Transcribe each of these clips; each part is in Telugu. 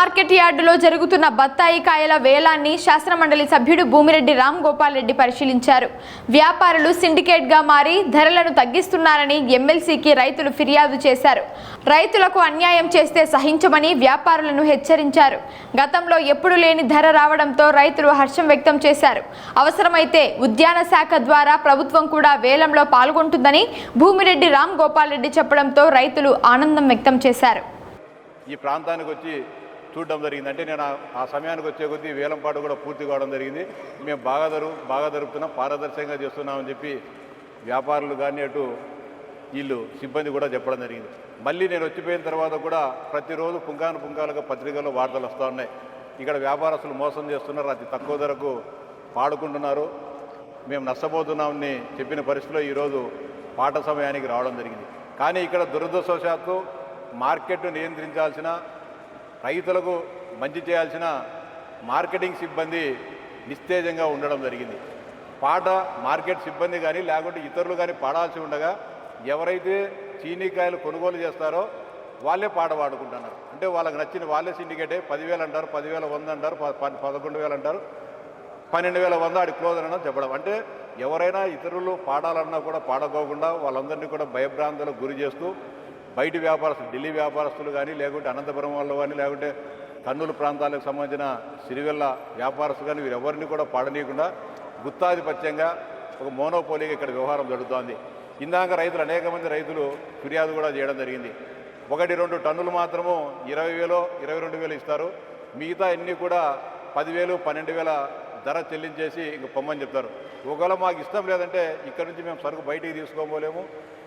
మార్కెట్ యార్డులో జరుగుతున్న బత్తాయి కాయల వేలాన్ని శాసనమండలి సభ్యుడు భూమిరెడ్డి రామ్ గోపాల్ రెడ్డి పరిశీలించారు. వ్యాపారులు సిండికేట్గా మారి ధరలను తగ్గిస్తున్నారని ఎమ్మెల్సీకి రైతులు ఫిర్యాదు చేశారు. రైతులకు అన్యాయం చేస్తే సహించమని వ్యాపారులను హెచ్చరించారు. గతంలో ఎప్పుడు లేని ధర రావడంతో రైతులు హర్షం వ్యక్తం చేశారు. అవసరమైతే ఉద్యాన శాఖ ద్వారా ప్రభుత్వం కూడా వేలంలో పాల్గొంటుందని భూమిరెడ్డి రామ్ గోపాల్ రెడ్డి చెప్పడంతో రైతులు ఆనందం వ్యక్తం చేశారు. ఈ ప్రాంతానికి వచ్చి చూడడం జరిగింది. అంటే నేను ఆ- సమయానికి వచ్చే కొద్దీ వేలంపాటు కూడా పూర్తి కావడం జరిగింది. మేము బాగా జరుగు బాగా జరుపుతున్నాం పారదర్శకంగా చేస్తున్నామని చెప్పి వ్యాపారులు కానీ అటు వీళ్ళు సిబ్బంది కూడా చెప్పడం జరిగింది. మళ్ళీ నేను వచ్చిపోయిన తర్వాత కూడా ప్రతిరోజు పుంకాను పుంకాలుగా పత్రికల్లో వార్తలు వస్తూ ఉన్నాయి. ఇక్కడ వ్యాపారస్తులు మోసం చేస్తున్నారు అతి తక్కువ ధరకు పాడుకుంటున్నారు. మేము నష్టపోతున్నామని చెప్పిన పరిస్థితిలో ఈరోజు పాట సమయానికి రావడం జరిగింది. కానీ ఇక్కడ దురదృష్టవశాత్తు మార్కెట్ నియంత్రించాల్సిన రైతులకు మంచి చేయాల్సిన మార్కెటింగ్ సిబ్బంది నిస్తేజంగా ఉండడం జరిగింది. పాట మార్కెట్ సిబ్బంది కానీ లేకుంటే ఇతరులు కానీ పాడాల్సి ఉండగా ఎవరైతే చీనీకాయలు కొనుగోలు చేస్తారో వాళ్ళే పాట పాడుకుంటున్నారు. అంటే వాళ్ళకి నచ్చిన వాళ్ళే సిండికేటే పదివేలు అంటారు పదివేల వంద అంటారు ప- ప- పదకొండు వేలు అంటారు పన్నెండు వేల వంద ఆడి క్లోజ్ అని చెప్పడం. అంటే ఎవరైనా ఇతరులు పాడాలన్నా కూడా పాడకోకుండా వాళ్ళందరినీ కూడా భయభ్రాంతులకు గురి చేస్తూ బయటి వ్యాపారస్తులు ఢిల్లీ వ్యాపారస్తులు కానీ లేకుంటే అనంతపురం వాళ్ళు కానీ లేకుంటే కర్నూలు ప్రాంతాలకు సంబంధించిన సిరివెల్ల వ్యాపారస్తులు కానీ వీరెవరిని కూడా పాడనీయకుండా గుత్తాధిపత్యంగా ఒక మోనోపోలీగా ఇక్కడ వ్యవహారం జరుగుతోంది. ఇందాక రైతులు అనేక మంది రైతులు ఫిర్యాదు కూడా చేయడం జరిగింది. ఒకటి రెండు టన్నులు మాత్రము ఇరవై వేలు ఇరవై రెండు వేలు ఇస్తారు. మిగతా అన్నీ కూడా పదివేలు పన్నెండు వేల ధర చెల్లించేసి ఇంక పొమ్మని చెప్తారు. ఒకవేళ మాకు ఇష్టం లేదంటే ఇక్కడ నుంచి మేము సరుకు బయటికి తీసుకోబోలేము.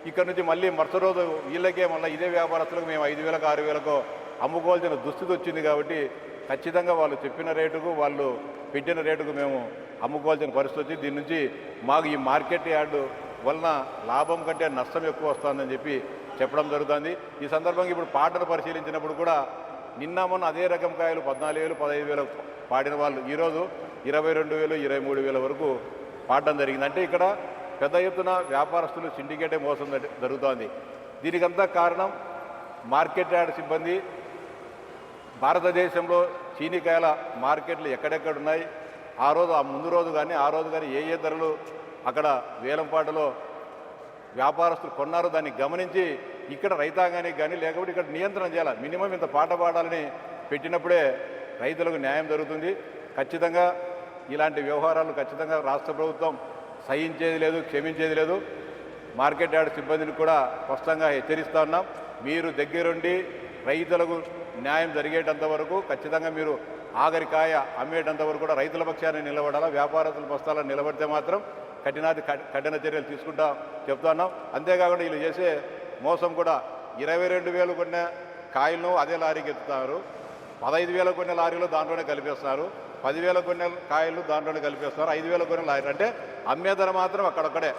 ఇక్కడ నుంచి మళ్ళీ మరుసటి రోజు వీళ్ళకే మళ్ళీ ఇదే వ్యాపారస్తులకు మేము ఐదు వేలకు ఆరు వేలకు అమ్ముకోవాల్సిన దుస్థితి వచ్చింది కాబట్టి ఖచ్చితంగా వాళ్ళు చెప్పిన రేటుకు వాళ్ళు పెట్టిన రేటుకు మేము అమ్ముకోవాల్సిన పరిస్థితి వచ్చి దీని నుంచి మాకు ఈ మార్కెట్ యార్డు వలన లాభం కంటే నష్టం ఎక్కువ వస్తుందని చెప్పి చెప్పడం జరుగుతుంది. ఈ సందర్భంగా ఇప్పుడు పాటను పరిశీలించినప్పుడు కూడా నిన్న మొన్న అదే రకం కాయలు పద్నాలుగు వేలు పదహైదు వేలు పాడిన వాళ్ళు. ఈరోజు ఇరవై రెండు వేలు ఇరవై మూడు వేల వరకు పాడడం జరిగింది. అంటే ఇక్కడ పెద్ద ఎత్తున వ్యాపారస్తులు సిండికేటే మోసం జరుగుతోంది. దీనికంతా కారణం మార్కెట్ యార్డ్ సిబ్బంది. భారతదేశంలో చీనికాయల మార్కెట్లు ఎక్కడెక్కడ ఉన్నాయి? ఆ రోజు ఆ ముందు రోజు కానీ ఆ రోజు కానీ ఏ ఏ ధరలు అక్కడ వేలంపాటలో వ్యాపారస్తులు కొన్నారో దాన్ని గమనించి ఇక్కడ రైతాంగానికి కానీ లేకపోతే ఇక్కడ నియంత్రణ చేయాలి? మినిమం ఇంత పాట పాడాలని పెట్టినప్పుడే రైతులకు న్యాయం జరుగుతుంది. ఖచ్చితంగా ఇలాంటి వ్యవహారాలు ఖచ్చితంగా రాష్ట్ర ప్రభుత్వం సహించేది లేదు క్షమించేది లేదు. మార్కెట్ యార్డ్ సిబ్బందిని కూడా స్పష్టంగా హెచ్చరిస్తూ ఉన్నాం. మీరు దగ్గరుండి రైతులకు న్యాయం జరిగేటంత వరకు ఖచ్చితంగా మీరు ఆఖరికాయ అమ్మేటంత వరకు కూడా రైతుల పక్షాన్ని నిలబడాలా వ్యాపారస్తుల పస్తాలను నిలబడితే మాత్రం కఠినాది కఠిన చర్యలు తీసుకుంటా చెప్తున్నాం అంతేకాకుండా వీళ్ళు చేసే మోసం కూడా ఇరవై రెండు వేలు కొన్న కాయలను అదే లారీకి ఎత్తుతారు. పదహైదు వేల కొన్ని లారీలు దాంట్లోనే కలిపేస్తున్నారు. పదివేల కొన్ని కాయలు దాంట్లో కలిపేస్తున్నారు. ఐదు వేల కొన్ని అంటే అమ్మే ధర మాత్రం అక్కడొక్కడే.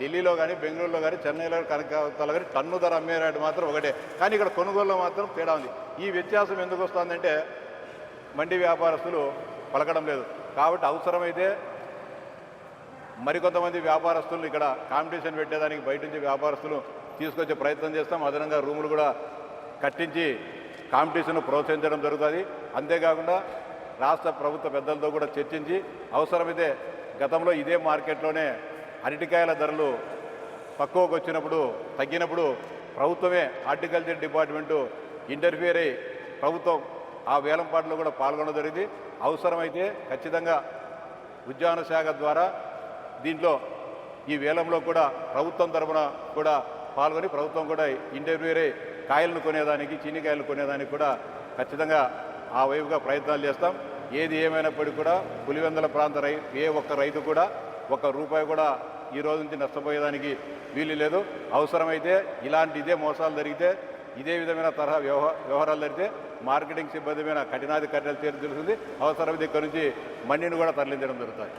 ఢిల్లీలో కానీ బెంగళూరులో కానీ చెన్నైలో కనకాలో కానీ టన్ను ధర అమ్మే రేటు మాత్రం ఒకటే. కానీ ఇక్కడ కొనుగోలులో మాత్రం తేడా ఉంది. ఈ వ్యత్యాసం ఎందుకు వస్తుందంటే మండి వ్యాపారస్తులు పలకడం లేదు. కాబట్టి అవసరమైతే మరికొంతమంది వ్యాపారస్తులు ఇక్కడ కాంపిటీషన్ పెట్టేదానికి బయట నుంచి వ్యాపారస్తులు తీసుకొచ్చే ప్రయత్నం చేస్తాం. అదనంగా రూములు కూడా కట్టించి కాంపిటీషన్ ప్రోత్సహించడం జరుగుతుంది. అంతేకాకుండా రాష్ట్ర ప్రభుత్వ పెద్దలతో కూడా చర్చించి అవసరమైతే గతంలో ఇదే మార్కెట్లోనే అరటికాయల ధరలు తక్కువకు వచ్చినప్పుడు తగ్గినప్పుడు ప్రభుత్వమే హార్టికల్చర్ డిపార్ట్మెంటు ఇంటర్ఫియర్ అయ్యి ప్రభుత్వం ఆ వేలంపాట్లో కూడా పాల్గొనడం జరిగింది. అవసరమైతే ఖచ్చితంగా ఉద్యాన శాఖ ద్వారా దీంట్లో ఈ వేలంలో కూడా ప్రభుత్వం తరఫున కూడా పాల్గొని ప్రభుత్వం కూడా ఇంటర్వ్యూరే కాయలను కొనేదానికి చీనికాయలు కొనేదానికి కూడా ఖచ్చితంగా ఆ వైపుగా ప్రయత్నాలు చేస్తాం. ఏది ఏమైనప్పటికీ కూడా పులివెందల ప్రాంత రై ఏ ఒక్క రైతు కూడా ఒక్క రూపాయి కూడా ఈ రోజు నుంచి నష్టపోయేదానికి వీలు లేదు. అవసరమైతే ఇలాంటి ఇదే మోసాలు జరిగితే ఇదే విధమైన తరహా వ్యవహారాలు జరిగితే మార్కెటింగ్ సిబ్బంది మీద కఠినాది కఠినాలు తీర్చి తెలుస్తుంది. అవసరమైతే ఇక్కడ నుంచి మండిని కూడా తరలించడం జరుగుతుంది.